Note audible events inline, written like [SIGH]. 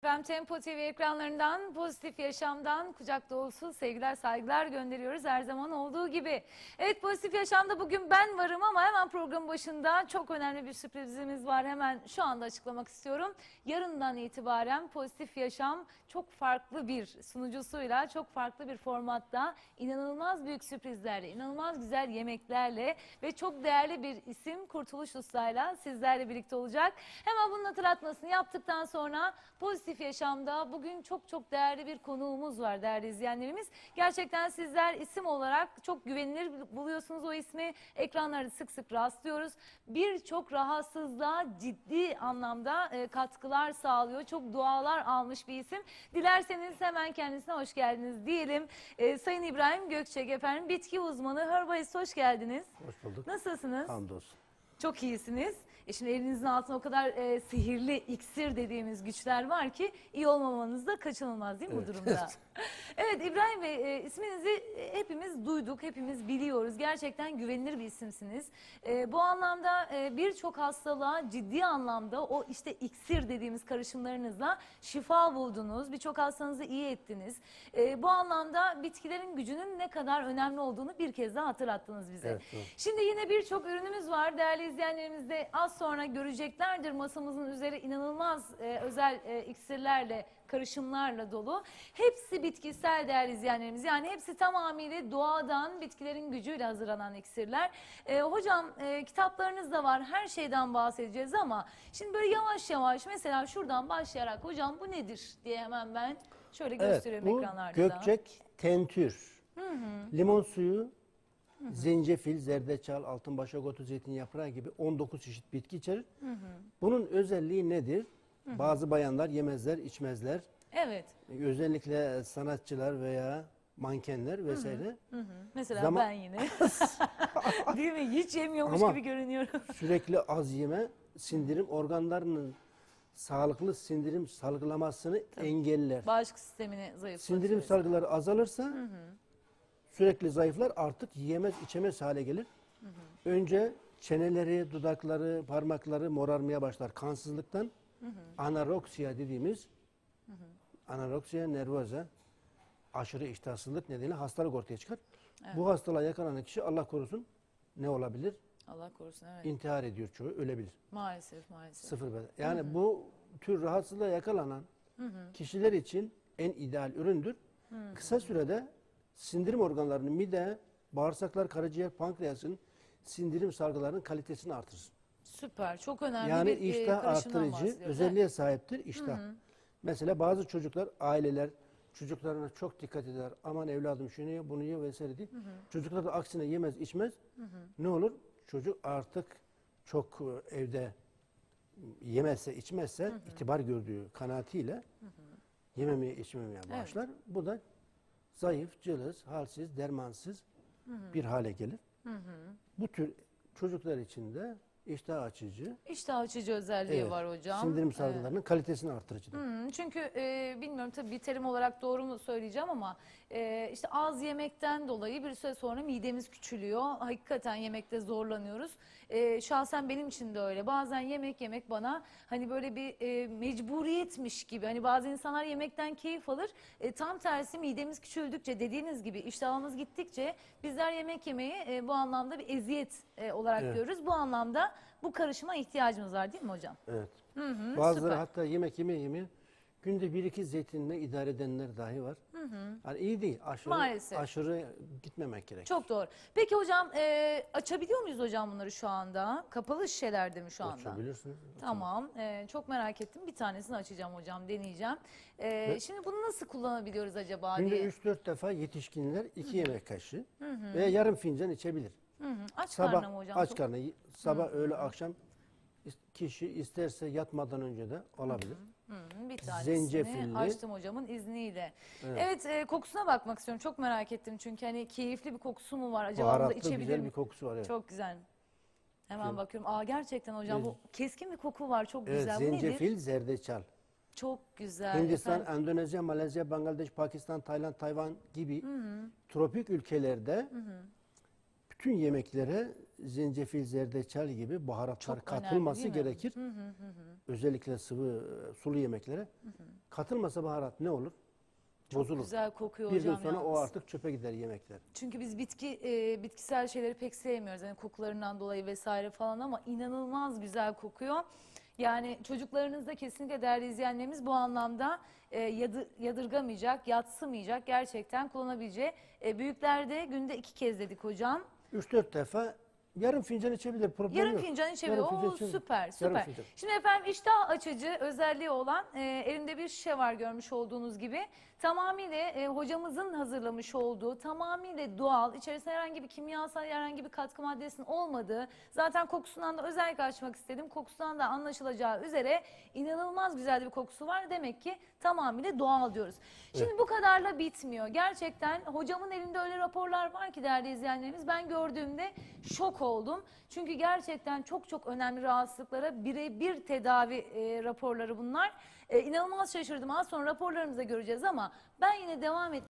Efendim Tempo TV ekranlarından pozitif yaşamdan kucak dolusu sevgiler saygılar gönderiyoruz her zaman olduğu gibi. Evet pozitif yaşamda bugün ben varım ama hemen programın başında çok önemli bir sürprizimiz var. Hemen şu anda açıklamak istiyorum. Yarından itibaren pozitif yaşam çok farklı bir sunucusuyla çok farklı bir formatta inanılmaz büyük sürprizlerle inanılmaz güzel yemeklerle ve çok değerli bir isim Kurtuluş Usta'yla sizlerle birlikte olacak. Hemen bunun hatırlatmasını yaptıktan sonra pozitif yaşamda bugün çok çok değerli bir konuğumuz var değerli izleyenlerimiz. Gerçekten sizler isim olarak çok güvenilir buluyorsunuz o ismi. Ekranlarda sık sık rastlıyoruz. Birçok rahatsızlığa ciddi anlamda e, katkılar sağlıyor. Çok dualar almış bir isim. Dilerseniz hemen kendisine hoş geldiniz diyelim. E, Sayın İbrahim Gökçek efendim bitki uzmanı Herbalist hoş geldiniz. Hoş bulduk. Nasılsınız? Hamdolsun. Çok iyisiniz. E şimdi elinizin altında o kadar e, sihirli iksir dediğimiz güçler var ki iyi olmamanız da kaçınılmaz değil mi bu durumda? [LAUGHS] [LAUGHS] evet İbrahim Bey e, isminizi hepimiz duyduk, hepimiz biliyoruz. Gerçekten güvenilir bir isimsiniz. E, bu anlamda e, birçok hastalığa ciddi anlamda o işte iksir dediğimiz karışımlarınızla şifa buldunuz. Birçok hastanızı iyi ettiniz. E, bu anlamda bitkilerin gücünün ne kadar önemli olduğunu bir kez daha hatırlattınız bize. Evet, doğru. Şimdi yine birçok ürünümüz var. Değerli izleyenlerimiz de az sonra göreceklerdir. Masamızın üzeri inanılmaz e, özel e, iksirlerle, karışımlarla dolu. Hepsi bitkisel değerli izleyenlerimiz. Yani hepsi tamamıyla doğadan bitkilerin gücüyle hazırlanan iksirler. E, hocam e, kitaplarınız da var. Her şeyden bahsedeceğiz ama şimdi böyle yavaş yavaş mesela şuradan başlayarak hocam bu nedir diye hemen ben şöyle Evet, gösteriyorum bu ekranlarda. da. gökçek tentür. Limon suyu, zencefil, zerdeçal, altın başak otu, zeytin yaprağı gibi 19 çeşit bitki içerir. Bunun özelliği nedir? Bazı bayanlar yemezler, içmezler. Evet. Özellikle sanatçılar veya mankenler vesaire Hı hı. Mesela Zaman- ben yine. [LAUGHS] Değil mi? Hiç yemiyormuş Ama- gibi görünüyorum. sürekli az yeme sindirim organlarının sağlıklı sindirim salgılamasını engeller. Bağışıklık sistemini zayıflatıyor. Sindirim salgıları azalırsa sürekli zayıflar artık yiyemez içemez hale gelir. Önce çeneleri, dudakları, parmakları morarmaya başlar kansızlıktan. Anoreksiya dediğimiz anoreksiya nervoza aşırı iştahsızlık nedeniyle hastalık ortaya çıkar. Bu hastalığa yakalanan kişi Allah korusun ne olabilir? Allah korusun evet. İntihar ediyor çoğu, ölebilir. Maalesef maalesef. Sıfır beden. Yani bu tür rahatsızlığa yakalanan kişiler için en ideal üründür. Kısa sürede sindirim organlarının mide, bağırsaklar, karaciğer, pankreasın sindirim salgılarının kalitesini artırır. Süper. Çok önemli Yani bir e, iştah bahsediyoruz. özelliğe sahiptir iştah. Mesela bazı çocuklar, aileler çocuklarına çok dikkat eder. Aman evladım şunu ye, bunu ye vesaire değil. Çocuklar da aksine yemez, içmez. Ne olur? Çocuk artık çok e, evde yemezse, içmezse itibar gördüğü kanaatiyle yememeye, içmemeye başlar. Bu da zayıf, cılız, halsiz, dermansız bir hale gelir. Bu tür çocuklar için de iştah açıcı, İştah açıcı özelliği Evet. var hocam. Sindirim salgılarının kalitesini artırıcıdır. Hmm, çünkü e, bilmiyorum tabii bir terim olarak doğru mu söyleyeceğim ama e, işte az yemekten dolayı bir süre sonra midemiz küçülüyor. Hakikaten yemekte zorlanıyoruz. E, şahsen benim için de öyle. Bazen yemek yemek bana hani böyle bir e, mecburiyetmiş gibi. Hani bazı insanlar yemekten keyif alır. E, tam tersi midemiz küçüldükçe dediğiniz gibi iştahımız gittikçe bizler yemek yemeyi e, bu anlamda bir eziyet e, olarak Evet. görürüz. Bu anlamda bu karışıma ihtiyacımız var değil mi hocam? Evet. hı, Bazıları süper. hatta yemek yeme yeme günde bir iki zeytinle idare edenler dahi var. Yani iyi değil. Aşırı, Maalesef. aşırı gitmemek gerek. Çok doğru. Peki hocam e, açabiliyor muyuz hocam bunları şu anda? Kapalı şişelerde mi şu anda? Açabilirsiniz. Tamam. e, çok merak ettim. Bir tanesini açacağım hocam. Deneyeceğim. E, şimdi bunu nasıl kullanabiliyoruz acaba Günde diye. 3-4 defa yetişkinler 2 yemek kaşığı veya yarım fincan içebilir. Hı hı. Aç Sabah karnına mı hocam? aç y- sabah öğle akşam kişi isterse yatmadan önce de olabilir. Hı, bir tanesini Zencefilli. açtım hocamın izniyle. Evet, e, kokusuna bakmak istiyorum. Çok merak ettim çünkü hani keyifli bir kokusu mu var acaba? Baharatlı içebilir güzel miyim? bir kokusu var. Evet. Çok güzel. Hemen Çok- bakıyorum. Aa gerçekten hocam bu keskin bir koku var. Çok Evet, güzel. Bu nedir? zencefil, zerdeçal. Çok güzel. Hindistan, efendim. Endonezya, Malezya, Bangladeş, Pakistan, Tayland, Tayvan gibi tropik ülkelerde bütün yemeklere zencefil, zerdeçal gibi baharatlar Çok önemli, katılması değil mi? gerekir. Özellikle sıvı, e, sulu yemeklere. Katılmasa baharat ne olur? Bozulur. Güzel kokuyor Bir gün hocam sonra o yalnız. artık çöpe gider yemekler. Çünkü biz bitki e, bitkisel şeyleri pek sevmiyoruz. Yani kokularından dolayı vesaire falan ama inanılmaz güzel kokuyor. Yani çocuklarınız da kesinlikle değerli izleyenlerimiz bu anlamda e, yadı- yadırgamayacak, yatsımayacak, gerçekten kullanabileceği. E, büyükler de günde iki kez dedik hocam. 3-4 defa yarım fincan içebilir. Problem Yarım yok. fincan içebilir. Yarım fincan Oo içebilir. süper süper. fincan. Şimdi efendim iştah açıcı özelliği olan e, elimde bir şişe var görmüş olduğunuz gibi. Tamamıyla e, hocamızın hazırlamış olduğu tamamıyla doğal içerisinde herhangi bir kimyasal herhangi bir katkı maddesinin olmadığı zaten kokusundan da özellikle açmak istedim. Kokusundan da anlaşılacağı üzere inanılmaz güzel bir kokusu var. Demek ki tamamıyla doğal diyoruz. Şimdi bu kadarla bitmiyor. Gerçekten hocamın elinde öyle raporlar var ki değerli izleyenlerimiz ben gördüğümde oldum. Çünkü gerçekten çok çok önemli rahatsızlıklara birebir tedavi e, raporları bunlar. E, inanılmaz şaşırdım. Az sonra raporlarımızda göreceğiz ama ben yine devam et